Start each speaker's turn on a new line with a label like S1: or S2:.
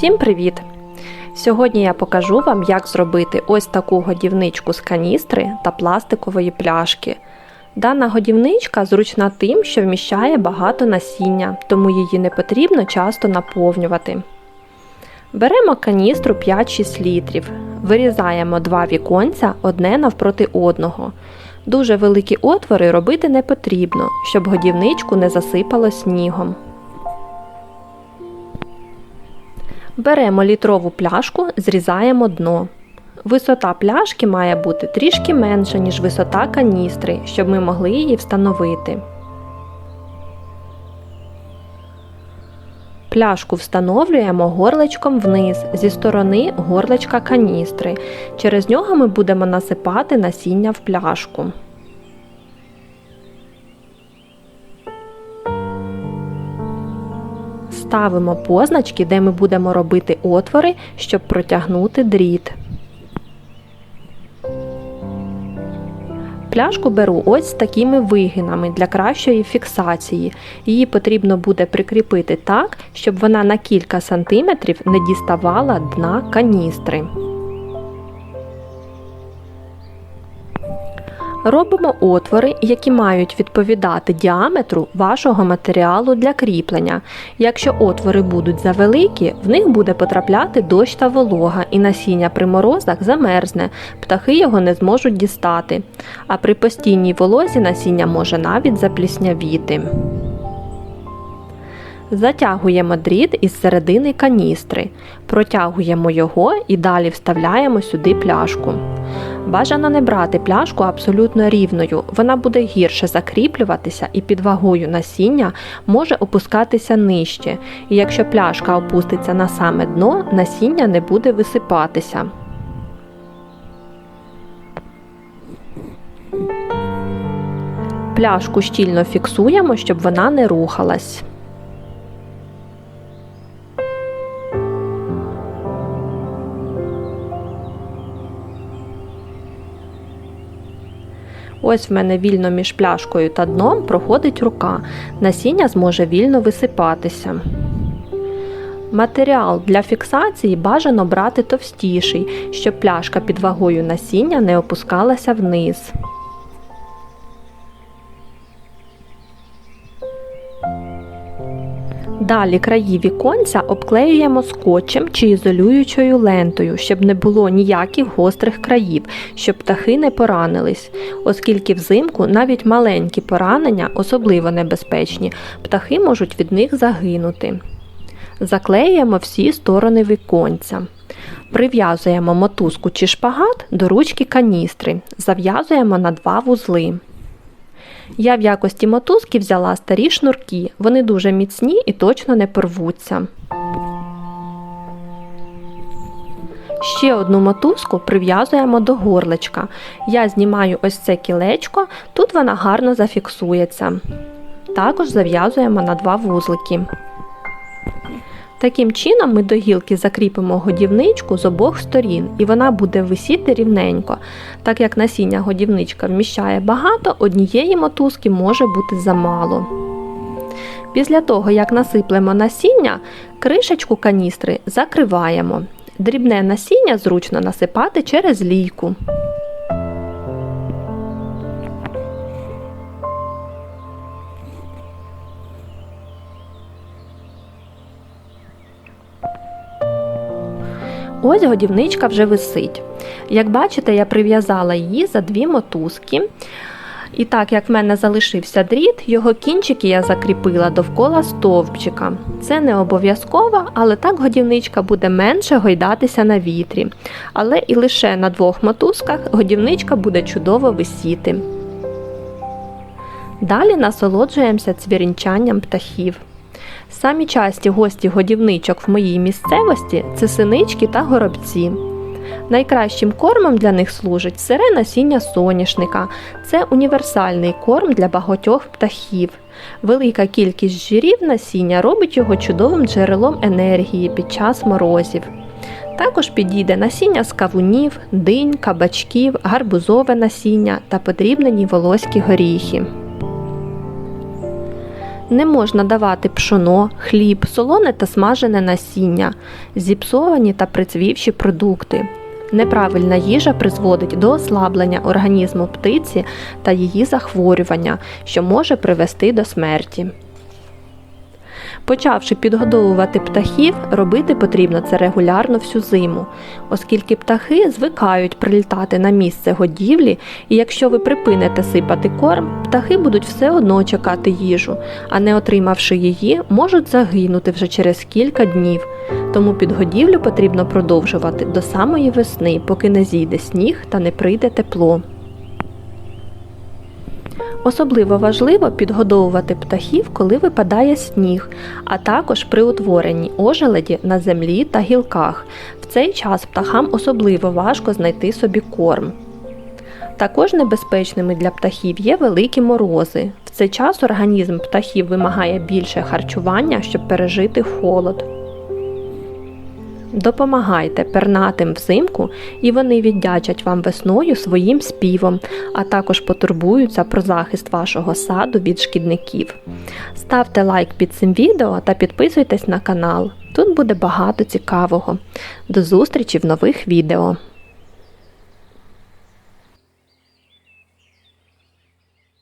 S1: Всім привіт! Сьогодні я покажу вам, як зробити ось таку годівничку з каністри та пластикової пляшки. Дана годівничка зручна тим, що вміщає багато насіння, тому її не потрібно часто наповнювати. Беремо каністру 5-6 літрів, вирізаємо два віконця одне навпроти одного. Дуже великі отвори робити не потрібно, щоб годівничку не засипало снігом. Беремо літрову пляшку, зрізаємо дно. Висота пляшки має бути трішки менша, ніж висота каністри, щоб ми могли її встановити. Пляшку встановлюємо горлечком вниз зі сторони горлечка каністри. Через нього ми будемо насипати насіння в пляшку. Ставимо позначки, де ми будемо робити отвори, щоб протягнути дріт. Пляшку беру ось з такими вигинами для кращої фіксації. Її потрібно буде прикріпити так, щоб вона на кілька сантиметрів не діставала дна каністри. Робимо отвори, які мають відповідати діаметру вашого матеріалу для кріплення. Якщо отвори будуть завеликі, в них буде потрапляти дощ та волога, і насіння при морозах замерзне, птахи його не зможуть дістати. А при постійній волозі насіння може навіть запліснявіти. Затягуємо дріт із середини каністри, протягуємо його і далі вставляємо сюди пляшку. Бажано не брати пляшку абсолютно рівною, вона буде гірше закріплюватися і під вагою насіння може опускатися нижче, і якщо пляшка опуститься на саме дно, насіння не буде висипатися. Пляшку щільно фіксуємо, щоб вона не рухалась. Ось в мене вільно між пляшкою та дном проходить рука. Насіння зможе вільно висипатися. Матеріал для фіксації бажано брати товстіший, щоб пляшка під вагою насіння не опускалася вниз. Далі краї віконця обклеюємо скотчем чи ізолюючою лентою, щоб не було ніяких гострих країв, щоб птахи не поранились, оскільки взимку навіть маленькі поранення, особливо небезпечні, птахи можуть від них загинути. Заклеюємо всі сторони віконця. Прив'язуємо мотузку чи шпагат до ручки каністри, зав'язуємо на два вузли. Я в якості мотузки взяла старі шнурки. Вони дуже міцні і точно не порвуться. Ще одну мотузку прив'язуємо до горлечка. Я знімаю ось це кілечко, тут вона гарно зафіксується. Також зав'язуємо на два вузлики. Таким чином ми до гілки закріпимо годівничку з обох сторін, і вона буде висіти рівненько. Так як насіння годівничка вміщає багато, однієї мотузки може бути замало. Після того, як насиплемо насіння, кришечку каністри закриваємо. Дрібне насіння зручно насипати через лійку. Ось годівничка вже висить. Як бачите, я прив'язала її за дві мотузки. І так, як в мене залишився дріт, його кінчики я закріпила довкола стовпчика. Це не обов'язково, але так годівничка буде менше гойдатися на вітрі. Але і лише на двох мотузках годівничка буде чудово висіти. Далі насолоджуємося цвірінчанням птахів. Самі часті гості годівничок в моїй місцевості це синички та горобці. Найкращим кормом для них служить сире насіння соняшника. Це універсальний корм для багатьох птахів. Велика кількість жирів насіння робить його чудовим джерелом енергії під час морозів. Також підійде насіння з кавунів, динь, кабачків, гарбузове насіння та подрібнені волоські горіхи. Не можна давати пшоно, хліб, солоне та смажене насіння, зіпсовані та прицвівші продукти. Неправильна їжа призводить до ослаблення організму птиці та її захворювання, що може привести до смерті. Почавши підгодовувати птахів, робити потрібно це регулярно всю зиму, оскільки птахи звикають прилітати на місце годівлі, і якщо ви припините сипати корм, птахи будуть все одно чекати їжу, а не отримавши її, можуть загинути вже через кілька днів. Тому підгодівлю потрібно продовжувати до самої весни, поки не зійде сніг та не прийде тепло. Особливо важливо підгодовувати птахів, коли випадає сніг, а також при утворенні ожеледі на землі та гілках. В цей час птахам особливо важко знайти собі корм. Також небезпечними для птахів є великі морози. В цей час організм птахів вимагає більше харчування, щоб пережити холод. Допомагайте пернатим взимку, і вони віддячать вам весною своїм співом, а також потурбуються про захист вашого саду від шкідників. Ставте лайк під цим відео та підписуйтесь на канал. Тут буде багато цікавого. До зустрічі в нових відео!